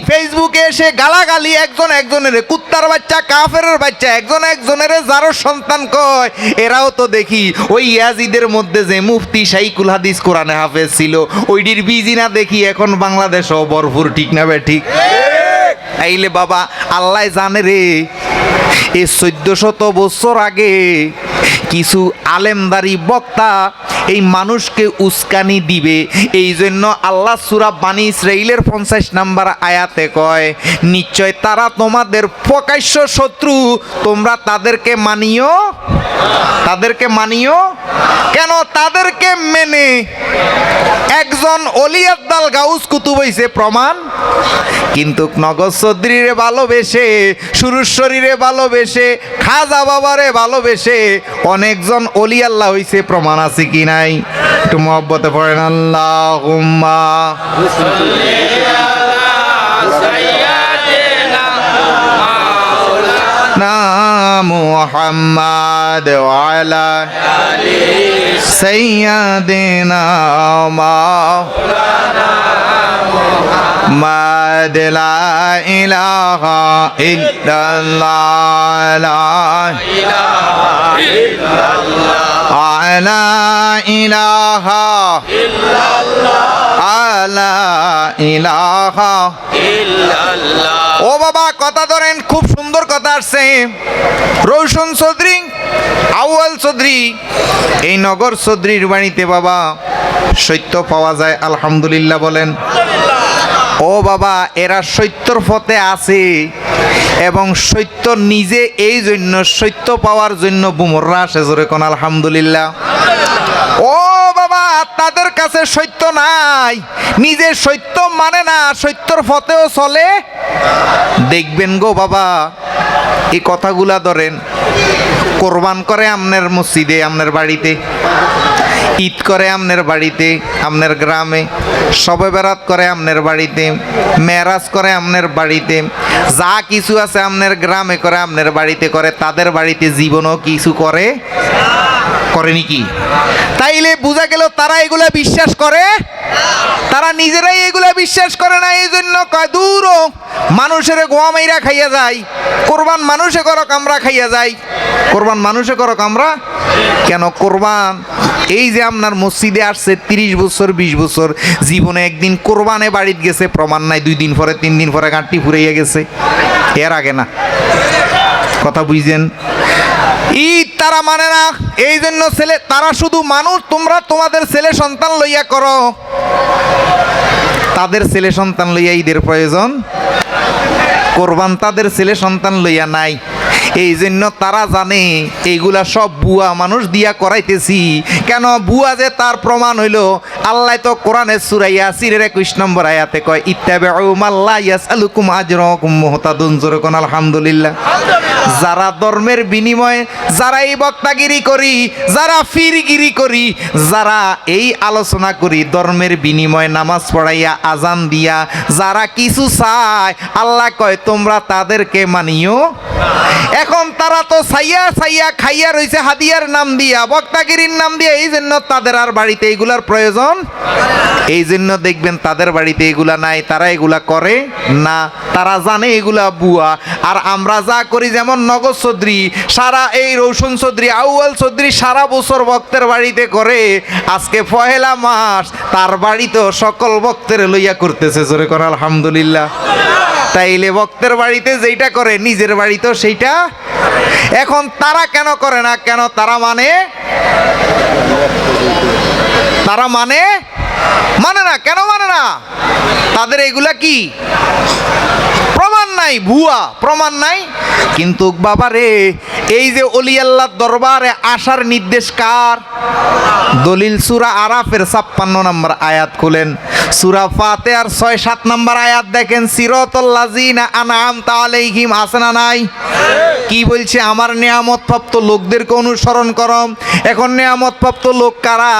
ফেসবুকে এসে গালাগালি একজন একজনের, কুত্তার বাচ্চা কাফের বাচ্চা, একজন একজনের যারো সন্তান কয়, এরাও তো দেখি ওই ইয়াজিদের মধ্যে যে মুফতি শাইকুল হাদিস কোরআনে হাফেজ ছিল, ওইটির বিজি না দেখি এখন বাংলাদেশও ভরপুর, ঠিক না বে ঠিক? আইলে বাবা, আল্লাহ জানে রে, এ চোদ্দ শত বছর আগে কিছু আলেমদারি বক্তা এই মানুষকে উস্কানি দিবে। এই জন্য আল্লাহ সুরা বানী ইসরাইলের পঞ্চাশ নাম্বার আয়াতে কয়, নিশ্চয় তারা তোমাদের প্রকাশ্য শত্রু, তোমরা তাদেরকে মানিও? তাদেরকে মানিও? কেন তাদেরকে মেনে? একজন অলিয়াদ্দাল গাউস কুতুব হইছে, প্রমাণ? কিন্তু নগদ চৌধুরীরে ভালোবেসে সুরুশ্বরীরে ভালোবেসে, খাজা বাবারে ভালোবেসে অনেকজন অলি আল্লাহ হইছে, প্রমাণ আছে কি নাই একটু মহব্বতে পড়েন আল্লাহ মোহাম্মদ ওয়ালা সৈয়দিনা মা محمد لا إله إلا الله لا لا إله لا إله ও বাবা কথা ধরেন খুব সুন্দর কথা আসছে রৌশন চৌধুরী আউয়াল চৌধুরী এই নগর চৌধুরীর বাড়িতে বাবা সত্য পাওয়া যায় আলহামদুলিল্লাহ বলেন ও বাবা, এরা সত্যর পথে আছে এবং সত্য নিজে এই জন্য, সত্য পাওয়ার জন্য বুমররা আসে জোরে কোন আলহামদুলিল্লাহ। ও বাবা, তাদের কাছে সত্য নাই। নিজে সত্য মানে না, সত্যর পথেও চলে। দেখবেন গো বাবা, এই কথাগুলা ধরেন, কোরবান করে আমনের মসজিদে, আমনের বাড়িতে। ঈদ করে আমনের বাড়িতে, আমনের গ্রামে, সবে বেরাত করে আমনের বাড়িতে মেরাজ করে আমনের বাড়িতে, যা কিছু আছে আমনের গ্রামে করে আমনের বাড়িতে করে, তাদের বাড়িতে জীবনও কিছু করে, করেনি কি? তাইলে বোঝা গেল তারা এগুলা বিশ্বাস করে? তারা নিজেরাই এগুলা বিশ্বাস করে না এই জন্য দূর মানুষের গোয়া মাইরা খাইয়া যায়, কোরবান মানুষে করক আমরা খাইয়া যাই কোরবান মানুষে করক আমরা কেন? কোরবান এই যে আপনার মসজিদে আসছে তিরিশ বছর, বিশ বছর, জীবনে একদিন কোরবানে বাড়িতে গেছে, প্রমাণ নাই, দুই দিন পরে, তিন দিন পরে গাঁটটি ফুরাইয়া গেছে। এর আগে না। কথা বুঝছেন? ঈদ তারা মানে না, এই জন্য ছেলে, তারা শুধু মানুষ, তোমরা তোমাদের ছেলে সন্তান লইয়া করো। তাদের ছেলে সন্তান লইয়া ঈদের প্রয়োজন। কোরবান তাদের ছেলে সন্তান লইয়া নাই। এই জন্য তারা জানে, এইগুলা সব বুয়া মানুষ দিয়া করাইতেছি। কেন বুয়া যে তার প্রমাণ হইল, আল্লাহ তো কোরআনে সুরাইয়া সিরের একুশ নম্বর আয়াতে কয় ইত্যাবে আলহামদুলিল্লাহ। যারা ধর্মের বিনিময়ে যারা এই বক্তাগিরি করি, যারা ফিরগিরি করি, যারা এই আলোচনা করি, ধর্মের বিনিময়ে নামাজ পড়াইয়া আজান দিয়া, যারা কিছু চায়, আল্লাহ কয়, তোমরা তাদেরকে মানিও এখন তারা তো সাইয়া সাইয়া খাইয়া রইছে হাদিয়ার নাম দিয়া। বক্তাগিরির নাম দিয়া, এই জন্য তাদের আর বাড়িতে এগুলার প্রয়োজন এই জন্য দেখবেন তাদের বাড়িতে এগুলা নাই, তারা এগুলা করে না। তারা জানে এগুলা বুয়া। আর আমরা যা করি, যেমন নগদ চৌধুরী, সারা এই রৌশন চৌধুরী, আউয়াল চৌধুরী সারা বছর ভক্তের বাড়িতে করে, আজকে পহেলা মাস, তার বাড়িতেও সকল ভক্তের লইয়া করতেছে, জোরে কর, আলহামদুলিল্লাহ। তাইলে ভক্তের বাড়িতে যেইটা করে, নিজের বাড়িতেও সেইটা এখন তারা কেন করে না? কেন তারা মানে? তারা মানে? মানে না। কেন মানে না? তাদের এগুলা কি? নাই, ভুয়া, প্রমাণ নাই। কিন্তু বাবা রে এই যে অলি আল্লাহর দরবারে আসার নির্দেশ কার? দলিল সুরা আরাফের ছাপ্পান্ন নম্বর আয়াত খুলেন। সুরা ফাতে আর ছয়, সাত নম্বর আয়াত দেখেন সিরতল্লাজিনা আনাম তালাইহিম হাসানা নাই। কি বলছে? আমার নিয়ামত প্রাপ্ত লোকদেরকে অনুসরণ করম। এখন নিয়ামত প্রাপ্ত লোক কারা?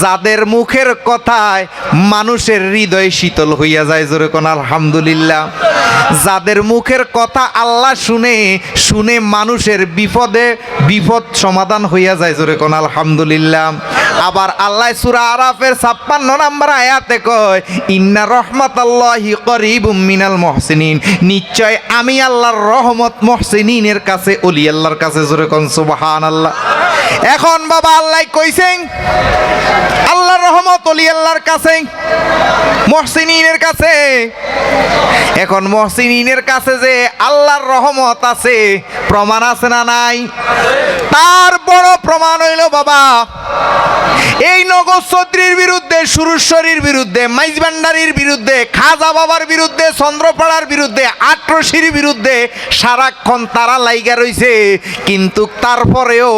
যাদের মুখের কথায় মানুষের হৃদয় শীতল হইয়া যায়, জোরে কোন আলহামদুলিল্লাহ। যাদের মুখের কথা আল্লাহ শুনে শুনে মানুষের বিপদে বিপদ সমাধান হইয়া যায় জোরে কোন, আলহামদুলিল্লাহ। আবার আল্লাহ সুরা আরাফের ছাপ্পান্ন নাম্বার আয়াতে কয়, ইন্না রহমত আল্লাহি করিবুম মিনাল মহসিনিন। নিশ্চয় আমি আল্লাহর রহমত মহসিনিনের কাছে, অলি আল্লাহর কাছে জোরে কোন সুবহান আল্লাহ এখন বাবা আল্লাহ কইছেন, আল্লাহর রহমত অলি আল্লাহর কাছে, মহসিনিনের কাছে। এখন মহসিনের কাছে যে আল্লাহর রহমত আছে, প্রমাণ আছে না নাই? তার বড় প্রমাণ হইল বাবা এই নগর চৌধুরীর বিরুদ্ধে সুরেশ্বরীর বিরুদ্ধে, মাইজবান্ডারির বিরুদ্ধে, খাজা বাবার বিরুদ্ধে, চন্দ্রপাড়ার বিরুদ্ধে, আট্রসির বিরুদ্ধে সারাক্ষণ তারা লাইগা রইছে। কিন্তু তারপরেও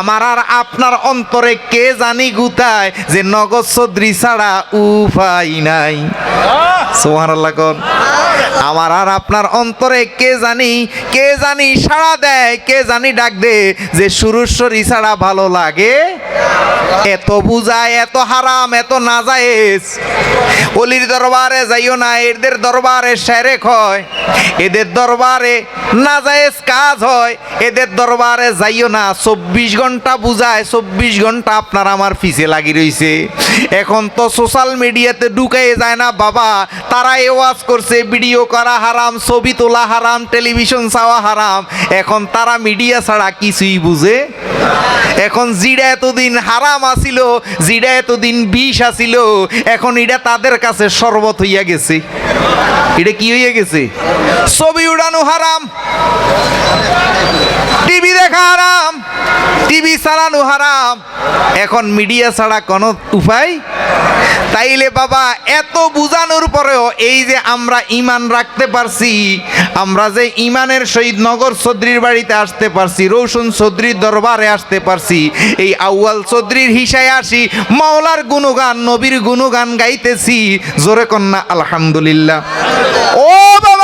আমার আর আপনার অন্তরে কে জানি গুতায় যে নগর চৌধুরী ছাড়া উপায় নাই। আল্লাহ কোন। আমার আর আপনার অন্তরে কে জানি কে জানি সাড়া দেয়, কে জানি ডাক দে যে সুরেশ্বরী ছাড়া ভালো লাগে। এত বুঝায়, এত হারাম, এত নাজায়েজ। অলির দরবারে যাইও না, এদের দরবারে সেরেক হয়। এদের দরবারে নাজায়েজ কাজ হয়, এদের দরবারে যাইও না। চব্বিশ ঘণ্টা বুঝায়, চব্বিশ ঘণ্টা আপনার আমার পিছে লাগি রইছে। এখন তো সোশ্যাল মিডিয়াতে ঢুকাই যায় না, বাবা। তারা এ ওয়াজ করছে, ভিডিও করা হারাম, ছবি তোলা হারাম, টেলিভিশন চাওয়া হারাম। এখন তারা মিডিয়া ছাড়া কিছুই বুঝে এখন জিডা এতদিন হারাম আসিল জিডা এতদিন বিষ আসিল এখন এটা তাদের কাছে শরবত হইয়া গেছে। এটা কি হইয়া গেছে? ছবি উড়ানো হারাম। দেখা হারাম টিভি চালানো হারাম। এখন মিডিয়া ছাড়া কোনো উপায়? তাইলে বাবা, এত বুঝানোর পরেও এই যে আমরা ইমান রাখতে পারছি, আমরা যে ইমানের সহিত নগর চৌধুরীর বাড়িতে আসতে পারছি রৌশন চৌধুরীর দরবারে আসতে পারছি, এই আউয়াল চৌধুরীর হিসায় আসি, মাওলার গুণগান, নবীর গুণগান গাইতেছি। জোরে কন্যা, আলহামদুলিল্লাহ। ও বাবা!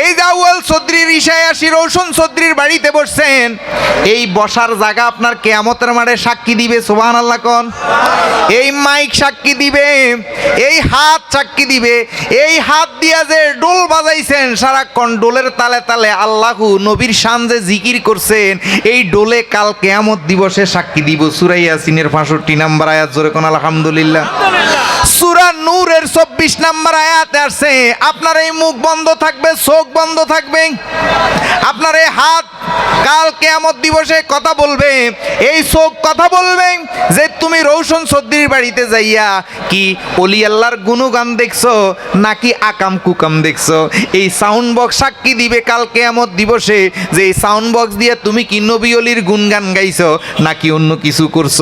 এই যে আউয়াল চৌধুরীর ইশায় আসি রৌশন চৌধুরীর বাড়িতে বসছেন, এই বসার জায়গা আপনার কেয়ামতের মাঠে সাক্ষী দিবে সুবহান আল্লাহ কোন। এই মাইক সাক্ষী দিবে, এই হাত সাক্ষী দিবে, এই হাত দিয়া যে ডোল বাজাইছেন, সারাক্ষণ ডোলের তালে তালে আল্লাহু নবীর শান যে জিকির করছেন, এই ডোলে কাল কেয়ামত দিবসে সাক্ষী দিব। সুরাইয়া ইয়াসিনের পাঁষট্টি নাম্বার আয়াত, জোরে কোন আলহামদুলিল্লাহ। সুরা নূরের চব্বিশ নাম্বার আয়াতে আসছে, আপনার এই মুখ বন্ধ থাকবে চোখ বন্ধ থাকবে। আপনার এই হাত কাল কেয়ামত দিবসে কথা বলবে। এই চোখ কথা বলবে যে তুমি রৌশন সদ্দির বাড়িতে যাইয়া কি অলি আল্লাহর গুণগান দেখছ নাকি আকাম কুকাম দেখছ? এই সাউন্ড বক্স সাক্ষী দিবে কাল কেয়ামত দিবসে যে এই সাউন্ড বক্স দিয়ে তুমি কি নবী অলির গুণগান গাইছো নাকি অন্য কিছু করছ?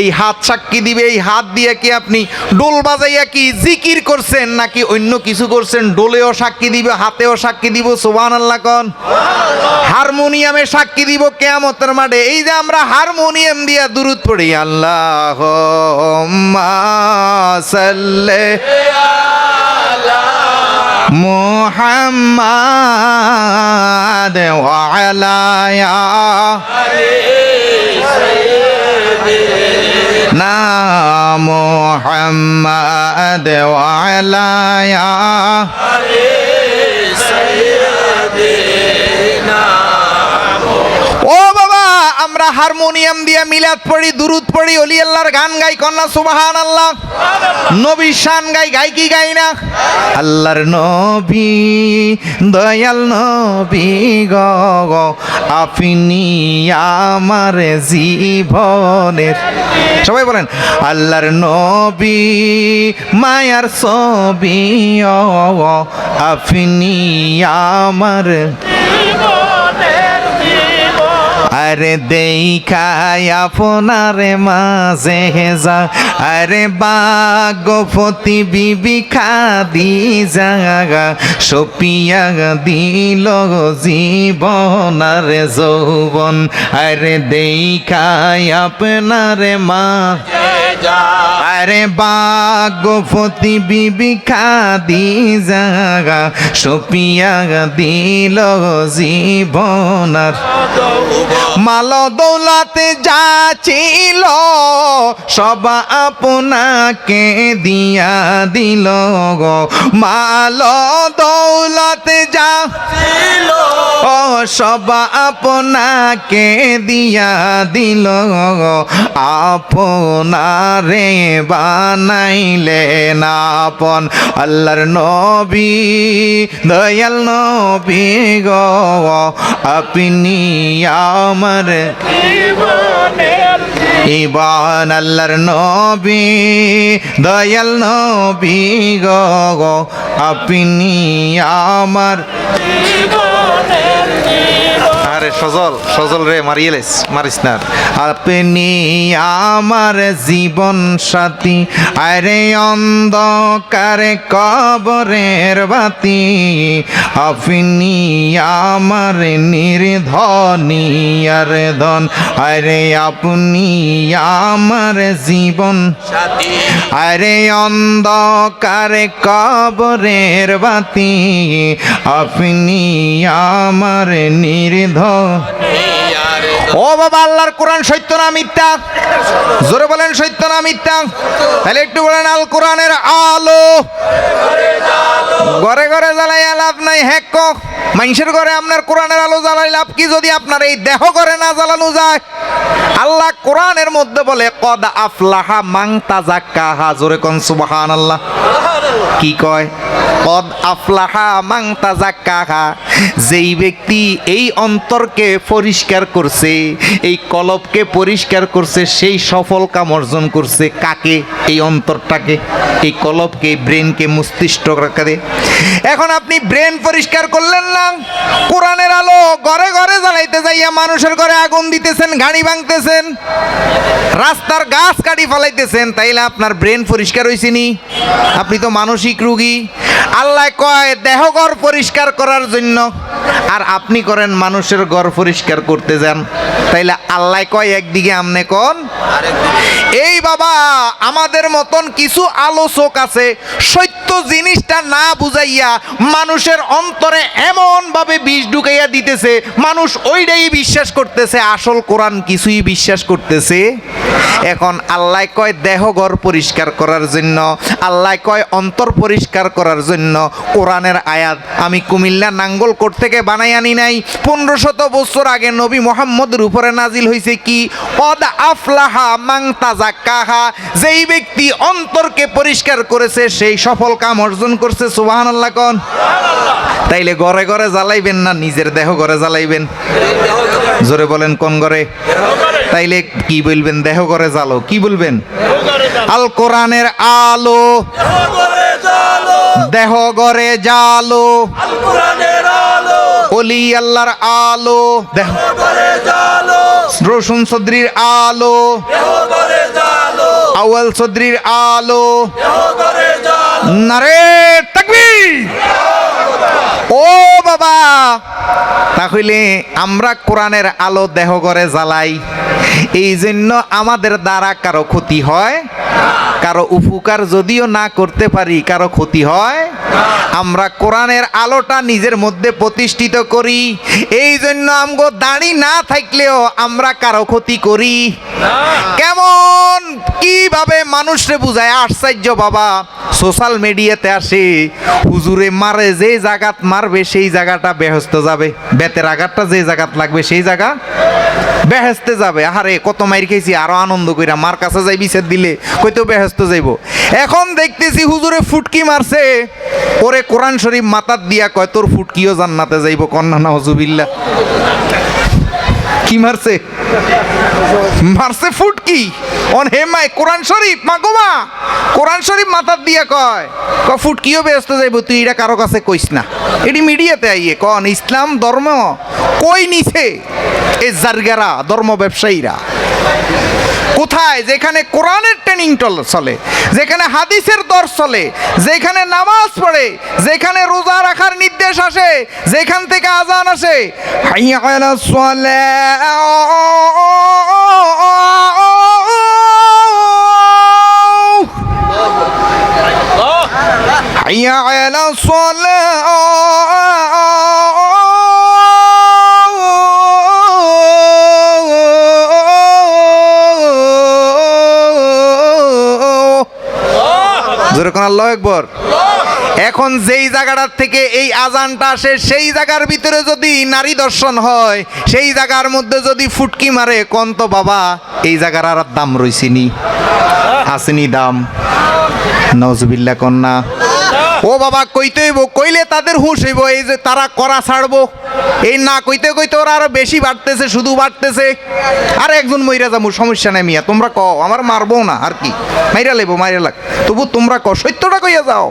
এই হাত সাক্ষী দিবে, এই হাত দিয়ে কি আপনি ডোল বাজাইয়া কি জিকির করছেন নাকি অন্য কিছু করছেন? ডোলেও সাক্ষী দিবে, হাতেও সাক্ষী দিব সোবান আল্লাহ কন। হারমোনিয়ামে সাক্ষী দিব কেয়ামতের মাঠে। এই যে আমরা হারমোনিয়াম দিয়া দুরুদ পড়ি আল্লাহ সাল্লে মোহাম্মদ ওয়ালায়া না ওয়ালায়া ও আমরা হারমোনিয়াম দিয়ে মিলাদ পড়ি দুরুদ পড়ি অলি আল্লাহর গান গাই কন্যা সুবাহান আল্লাহ নবী শান গাই গাই কি গাই না? আল্লাহর নবী দয়াল নবী গ আপনি আমার জীবনের সবাই বলেন আল্লাহর নবী মায়ার ছবি আপনি আমার আরে দেখায় আপনারে মাঝে যা। আরে বাগপতি বিবি খাদি জাগা সপিয়া দিল জীবন আর যৌবন। আরে দেখায় আপনারে মা। আরে বাগপতি বিবি খাদি জাগা সপিয়া দিল জীবন আর মাল দৌলাতে যা ছিল, সব আপনাকে দিয়া দিল গো। মাল দৌলতে যা ও, সব আপনাকে দিয়া দিল আপনারে বানাইলেন আপন আল্লাহর নবী, দয়াল নবী গো। আপনি আমার ইবান আল্লাহর নবী দয়াল নবী গো আপনি আমার আরে সজল সজল রে মারিয়েলেস মারিস না। আপনি আমার জীবন সাথী, আরে অন্ধকারে কবরের বাতি। আপনি আমার নির্ধনী আর ধন, আরে আপনি আমার জীবন আরে অন্ধকারে কবরের বাতি। আপনি আমার নির্ধ Oh. ও বাবা, আল্লাহর কোরআন সত্য না মিথ্যা? জোরে বলেন, সত্য না মিথ্যা? তাহলে একটু বলেন, আল কোরআনের আলো। ঘরে ঘরে জ্বালাই লাভ নাই হ্যাক মানুষের ঘরে আপনার কোরআনের আলো জ্বালাই লাভ কি যদি আপনার এই দেহ করে না জ্বালানো যায়? আল্লাহ কোরআনের মধ্যে বলে, কদ আফলাহা মাং তাজাক্কাহা। জোরে কন সুবহান আল্লাহ কি কয়? কদ আফলাহা মাং তাজাক্কাহা। যেই ব্যক্তি এই অন্তরকে পরিষ্কার করছে এই কলবকে পরিষ্কার করছে, সেই সফল কাম অর্জন করছে কাকে? এই অন্তরটাকে, এই কলবকে ব্রেনকে মস্তিষ্ককে এখন আপনি ব্রেন পরিষ্কার করলেন না, কোরআনের আলো ঘরে ঘরে জ্বালাইতে যাইয়া মানুষের ঘরে আগুন দিতেছেন গাড়ি ভাঙতেছেন, রাস্তার গাছ কাটি ফেলাইতেছেন, তাইলে আপনার ব্রেন পরিষ্কার হয়েছে নি? আপনি তো মানসিক রুগী। আল্লাহ কয়, দেহ দেহঘর পরিষ্কার করার জন্য, আর আপনি করেন মানুষের ঘর পরিষ্কার করতে যান। তাইলে আল্লাহ কয় একদিকে আমনে কোন? এই বাবা আমাদের মতন কিছু আলোচক আছে সত্য জিনিসটা না বুঝাইয়া মানুষের অন্তরে এমন ভাবে বিষ ঢুকাইয়া দিতেছে মানুষ ওইটাই বিশ্বাস করতেছে আসল কোরআন কিছুই বিশ্বাস করতেছে। এখন আল্লাহ কয় দেহ ঘর পরিষ্কার করার জন্য আল্লাহ কয় অন্তর পরিষ্কার করার জন্য কোরআনের আয়াত। আমি কুমিল্লা নাঙ্গল নাঙ্গলকোট থেকে বানাই আনি নাই পনেরো শত বছর আগে নবী মোহাম্মদের উপরে নাজিল হয়েছে কি? কদ আফলাহা মাং তাজা কাহা যেই ব্যক্তি অন্তরকে পরিষ্কার করেছে, সেই সফল কাম অর্জন করছে সুবাহান আল্লাহ কন? তাইলে ঘরে ঘরে জ্বালাইবেন না, নিজের দেহ ঘরে জ্বালাইবেন? জোরে বলেন কোন ঘরে? তাইলে কি বলবেন? দেহ ঘরে জ্বালো, কি বলবেন? আল কোরআনের আলো। দেহ ঘরে জালো অলি আল্লাহর আলো দেহ রসুন চৌধুরীর আলো আওয়াল চৌধুরীর আলো নারে তাকবীর। ও বাবা তাহলে আমরা কোরআনের আলো দেহ করে জ্বালাই। এই জন্য আমাদের দ্বারা কারও ক্ষতি হয়, কারও উপকার যদিও না করতে পারি, কারও ক্ষতি হয়। আমরা কোরআনের আলোটা নিজের মধ্যে প্রতিষ্ঠিত করি এই জন্য আমগো দাড়ি না থাকলেও আমরা কারও ক্ষতি করি। কেমন? কীভাবে মানুষরে বুঝায়? আশ্চর্য বাবা। সোশ্যাল মিডিয়াতে আসে, হুজুরে মারে, যে জায়গাত মারবে, সেই জায়গাটা বেহস্ত যাবে। বেতের আঘাতটা যে জায়গাত লাগবে, সেই জায়গা বেহেস্তে যাবে। আহারে কত মাইর খেয়েছি, আরও আনন্দ কইরা মার কাছে যাই বিচার দিলে কইতো বেহেস্ত যাইব। এখন দেখতেছি হুজুরে ফুটকি মারছে। ওরে কোরআন শরীফ মাতার দিয়া কয়, তোর ফুটকিও জান্নাতে যাইব কন্যা না হজুবিল্লা কি মারছে? মারছে ফুটকি। অন হে মাই, কোরআন শরীফ, মা গো মা। কোরআন শরীফ মাথার দিয়া কয় ক ফুটকিও ব্যস্ত যাইব, তুই এটা কারও কাছে কইস না। এটি মিডিয়াতে আইয়ে, কন, ইসলাম ধর্ম কই নিছে? এই জারগারা, ধর্ম ব্যবসায়ীরা। কোথায়? যেখানে কোরআনের ট্রেনিং চলে যেখানে হাদিসের দর চলে, যেখানে নামাজ পড়ে, যেখানে রোজা রাখার নির্দেশ আসে, যেখান থেকে আজান আসে। হাইয়া আলা সালাহ যেরকম আল্লাহ একবার এখন যেই জায়গাটার থেকে এই আজানটা আসে, সেই জায়গার ভিতরে যদি নারী দর্শন হয়, সেই জায়গার মধ্যে যদি ফুটকি মারে, কন্ত বাবা, এই জায়গার আর দাম রইছিনি আসেনি দাম। নজবিল্লা কন্যা। ও বাবা, কইতে হইব, কইলে তাদের হুঁশ হইব, এই যে তারা করা ছাড়বো। এই না কইতে কইতে ওরা আরও বেশি বাড়তেছে, শুধু বাড়তেছে। আর একজন মইরা যাব, সমস্যা নাই মিয়া, তোমরা কও, আমার মারবো না, আর কি? মাইরা লেবো মাইরা লাগ। তবু তোমরা ক সত্যটা কইয়া যাও।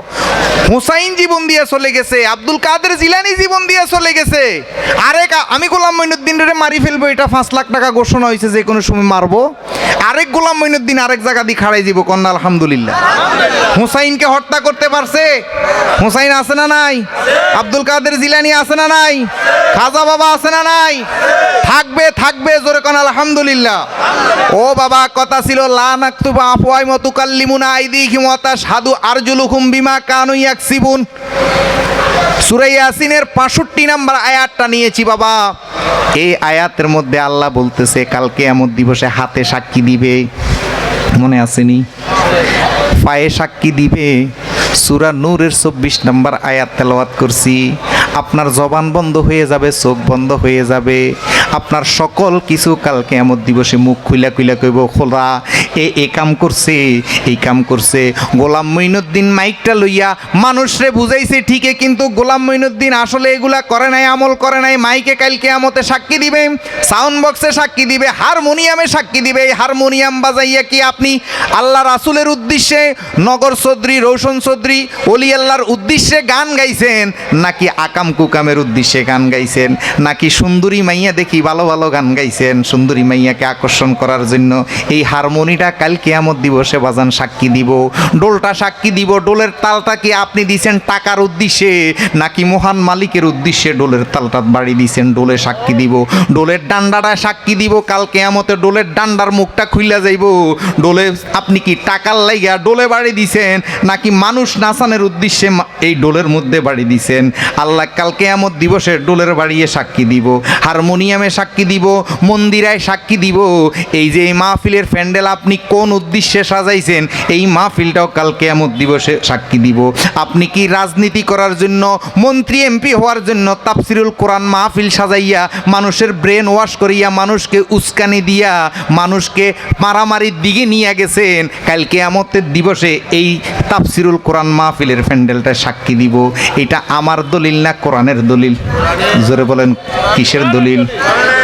হুসাইন জীবন দিয়ে চলে গেছে, আব্দুল কাদের জিলানি জীবন দিয়ে চলে গেছে। আরেক আমি গোলাম মইনুদ্দিন রে মারি ফেলব, এটা পাঁচ লাখ টাকা ঘোষণা হয়েছে যে কোনো সময় মারবো। আরেক গোলাম মইনুদ্দিন আরেক জায়গা দিয়ে খাড়াই দিব, কন্যা, আলহামদুলিল্লাহ। হুসাইনকে হত্যা করতে পারছে হুসাইন আছে না নাই? আব্দুল কাদের জিলানি আছে না নাই? খাজা বাবা আছে না নাই? থাকবে থাকবে, জোরে কোন, আলহামদুলিল্লাহ। ও বাবা, কথা ছিল, লা নাকতুবা আফওয়াই মতুকাল্লিমুনা আইদিহিম ওয়া তাশহাদু আরজুলুহুম বিমা কানু ইয়াকসিবুন। সূরা ইয়াসিনের 65 নাম্বার আয়াতটা নিয়েছি বাবা। এই আয়াতের মধ্যে আল্লাহ বলতেছে, কালকে এমন দিবসে হাতে সাক্ষী দিবে। মনে আসেনি? পায়ে সাক্ষী দিবে। সুরা নূরের চব্বিশ নম্বর আয়াত তেলাওয়াত করছি। আপনার জবান বন্ধ হয়ে যাবে, চোখ বন্ধ হয়ে যাবে। আপনার সকল কিছু কালকে এমন দিবসে মুখ খুইলা খুইলা কইব, খোলা, এ এ কাম করছে, এই কাম করছে। গোলাম মঈনুদ্দিন মাইকটা লইয়া মানুষরে বুঝাইছে ঠিকই, কিন্তু গোলাম মঈনুদ্দিন আসলে এগুলা করে নাই, আমল করে নাই। মাইকে কালকে আমতে সাক্ষী দিবে, সাউন্ড বক্সে সাক্ষী দিবে, হারমোনিয়ামে সাক্ষী দিবে। এই হারমোনিয়াম বাজাইয়া কি আপনি আল্লাহ রাসুলের উদ্দেশ্যে নগর চৌধুরী, রৌশন চৌধুরী, অলি আল্লাহর উদ্দেশ্যে গান গাইছেন, নাকি আকাম কুকামের উদ্দেশ্যে গান গাইছেন, নাকি সুন্দরী মাইয়া দেখি ভালো ভালো গান গাইছেন, সুন্দরী মাইয়াকে আকর্ষণ করার জন্য এই হারমোনিটা কাল কেয়ামত দিবসে বাজান সাক্ষী দিব, ডোলটা সাক্ষী দিব, ডোলের তালটা কি আপনি দিছেন টাকার উদ্দেশ্যে, নাকি মহান মালিকের উদ্দেশ্যে ডোলের তালটা বাড়ি দিছেন, ডোলে সাক্ষী দিব, ডোলের ডান্ডাটা সাক্ষী দিব, কাল কেয়ামতে ডোলের ডান্ডার মুখটা খুইলা যাইব, ডোলে আপনি কি টাকার লাইগা, ডোলে বাড়ি দিছেন, নাকি মানুষ নাচানের উদ্দেশ্যে এই ডোলের মধ্যে বাড়ি দিছেন? আল্লাহ কাল কেয়ামত দিবসে ডোলের বাড়িয়ে সাক্ষী দিব, হারমোনিয়ামে সাক্ষী দিব, মন্দিরায় সাক্ষী দিব। এই যে এই মাহফিলের প্যান্ডেল আপনি কোন উদ্দেশ্যে সাজাইছেন, এই মাহফিলটাও কাল কেয়ামত দিবসে সাক্ষী দিব। আপনি কি রাজনীতি করার জন্য, মন্ত্রী, এমপি হওয়ার জন্য তাফসিরুল কোরআন মাহফিল সাজাইয়া, মানুষের ব্রেন ওয়াশ করিয়া, মানুষকে উস্কানি দিয়া, মানুষকে মারামারির দিকে নিয়ে গেছেন? কাল কেয়ামতের দিবসে এই তাফসিরুল কোরআন মাহফিলের প্যান্ডেলটা সাক্ষী দিব। এটা আমার দলিল না কোরআনের দলিল? জোরে বলেন, কিসের দলিল?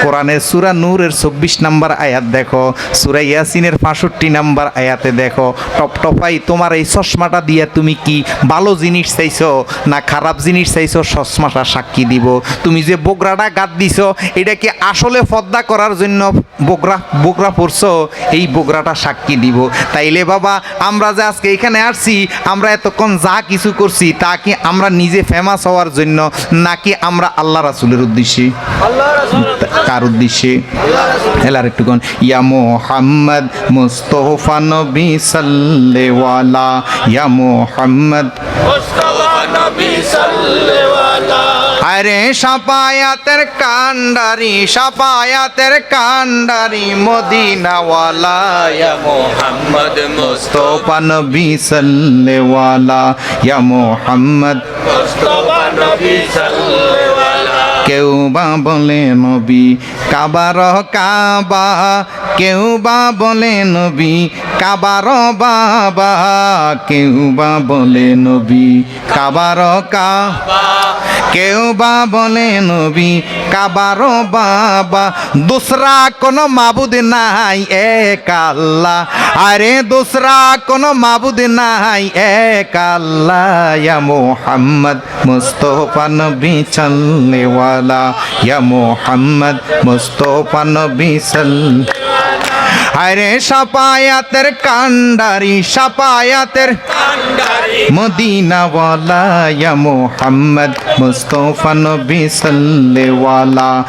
কোরআনের সুরা নূরের চব্বিশ নাম্বার আয়াত দেখো, সুরা ইয়াসিনের পাঁষট্টি নাম্বার আয়াতে দেখো, টপ টপাই তোমার এই চশমাটা দিয়ে তুমি কি ভালো জিনিস চাইছো না খারাপ জিনিস চাইছো, চশমাটা সাক্ষী দিব। তুমি যে বোগরাটা গাদ দিছো, এটা কি আসলে পদ্মা করার জন্য বোগরা বোগরা পড়ছো? এই বোগরাটা সাক্ষী দিব। তাইলে বাবা, আমরা যে আজকে এখানে আসছি, আমরা এতক্ষণ যা কিছু করছি, তা কি আমরা নিজে ফেমাস হওয়ার জন্য, নাকি আমরা আল্লাহ রাসুলের উদ্দেশ্যে। কার উদ্দেশ্যে? এলার একটু কোন ইয়া মোহাম্মদ মুস্তফা নবী সাল্লেওয়ালা। ইয়া মোহাম্মদ। আরে সাপায়াতের কান্ডারি সাপায়াতের কান্ডারি, মদিনাওয়ালা। ইয়া মোহাম্মদ মুস্তফা নবী সাল্লেওয়ালা। ইয়া মোহাম্মদ। মুস্তফা নবী সাল্লাল্লাহু কেউ বা বলে নবী, কাবার কাবা। কেউ বা বলে নবী, কাবার বাবা। কেউ বা বলে নবী, কাবার কা কেউ বা বলে নবী, কাবারো বাবা। দুসরা কোনো মাবুদ নাই, এক আল্লাহ। আরে দুসরা কোনো মাবুদ নাই, এক আল্লাহ। ইয়া মোহাম্মদ মুস্তফা নবী চলনেওয়ালা ইয়া মোহাম্মদ মুস্তফা নবী সাল আরে সাপায়াতের কান্ডারি সাপায়াতের কান্ডারি মদিনাওয়ালা ইয়া মোহাম্মদ মুস্তফা নবী সাল্লেওয়ালা